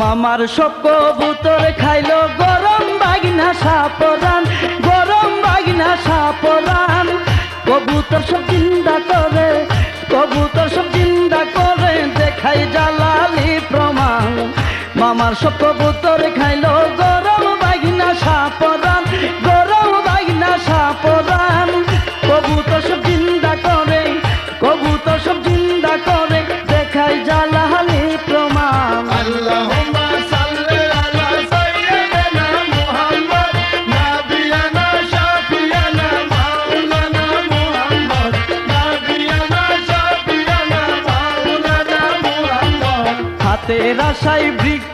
মামার সব কবুতর খাইলো গরম বাগিনা সাপরান, গরম বাগিনা সাপরান। কবুতর সব চিন্তা করে, কবুতর সব চিন্তা করে, দেখাই প্রমাণ মামার সব কবুতর খাইলো। গরম বাগিনা সাপরান গরম বাগিনা সাপরান। কবুতর সব চিন্তা করে কবুতর সব চিন্তা করে। দেখাই জালালি প্রমাণ। আলা সাইয়্যিদিনা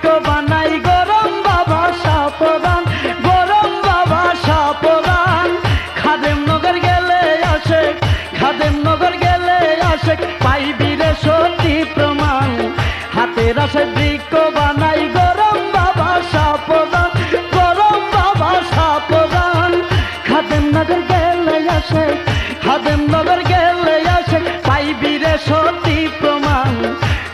আশাই বৃক্ষ বানাই, গরম বাবা সাপদান, গরম বাবা সাপদান। খাদেম নগর গেলে আসে, খাদেম নগর গেলে আসে, পাইবি রে সত্যি প্রমাণ।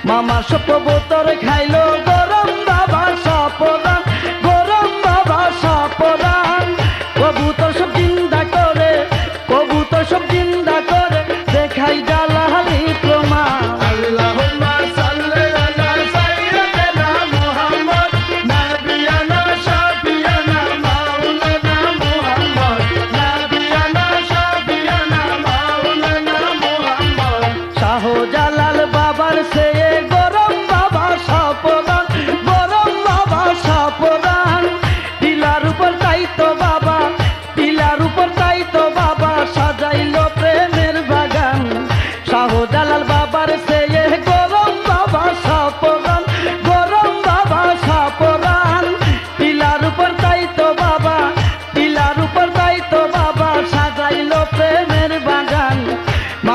মামা সপবতর খাইলো, গরম বাবা সাপদান, গরম বাবা সাপদান। কবুতর সব চিন্তা করে, কবুতর সব চিন্তা করে, দেখাই জালালি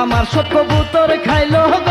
মামার সব খাইলো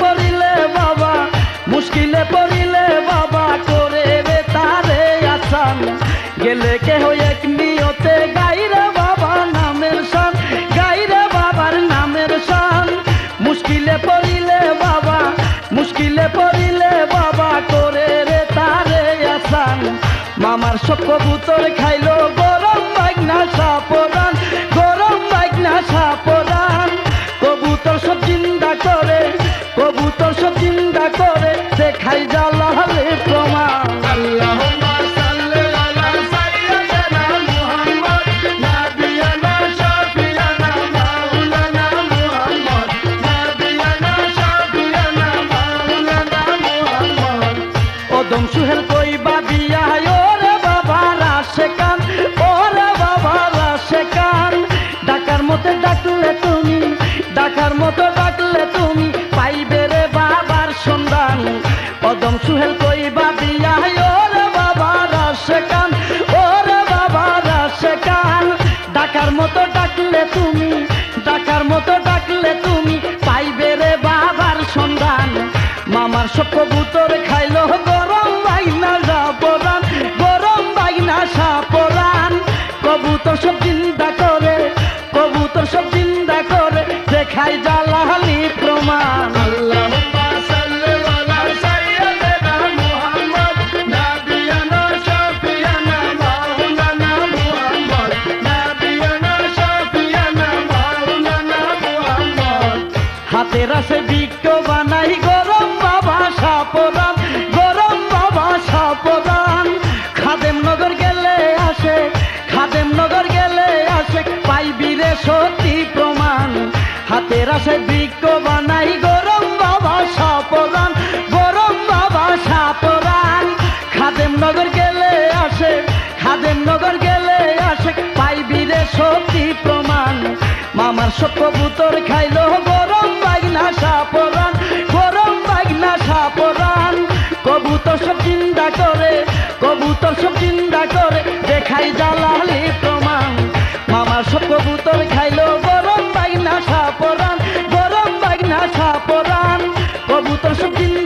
পড়িলে বাবা, মুশকিলে পড়িলে বাবা, করে রে তারে আসান। গেলে কেহ এক নিয়তে গাইরে বাবা নামের শান, গাইরে বাবার নামের শান। মুশকিলে পড়িলে বাবা, মুশকিলে পড়িলে বাবা, করে রে তারে আসান। মামার সব কবুতর খাইলো, গরম বাগনা সাপদান, গরম বাগনা সাপদান। কবুতর সব চিন্তা করে কবুতর তো চিন্তা করে দেখাই জালালে প্রমাণ। ওদম সুহেল কইবা বিয়া ওর বাবা রাশে ওর বাবা রাশে কান ডাকার মতো ডাকলে তুমি, ডাকার মতো ডাকলে তুমি, পাইবে রে বাবার সন্ধান। মামার সব হাতের আসে বৃক্ষ বানাই, গরম বাবা সাপরান, গরম বাবা সাপরান। খাদেম নগর গেলে আসে, খাদেম নগর গেলে আসে, পাইবি রে সত্যি প্রমাণ। মামার সব কবুতর খাইলো, গরম বাগনা সাপরান, গরম বাগনা সাপরান। কবুতর সব চিন্তা করে, কবুতর সব চিন্তা করে, দেখাই জ্বালালি তো সুখিনী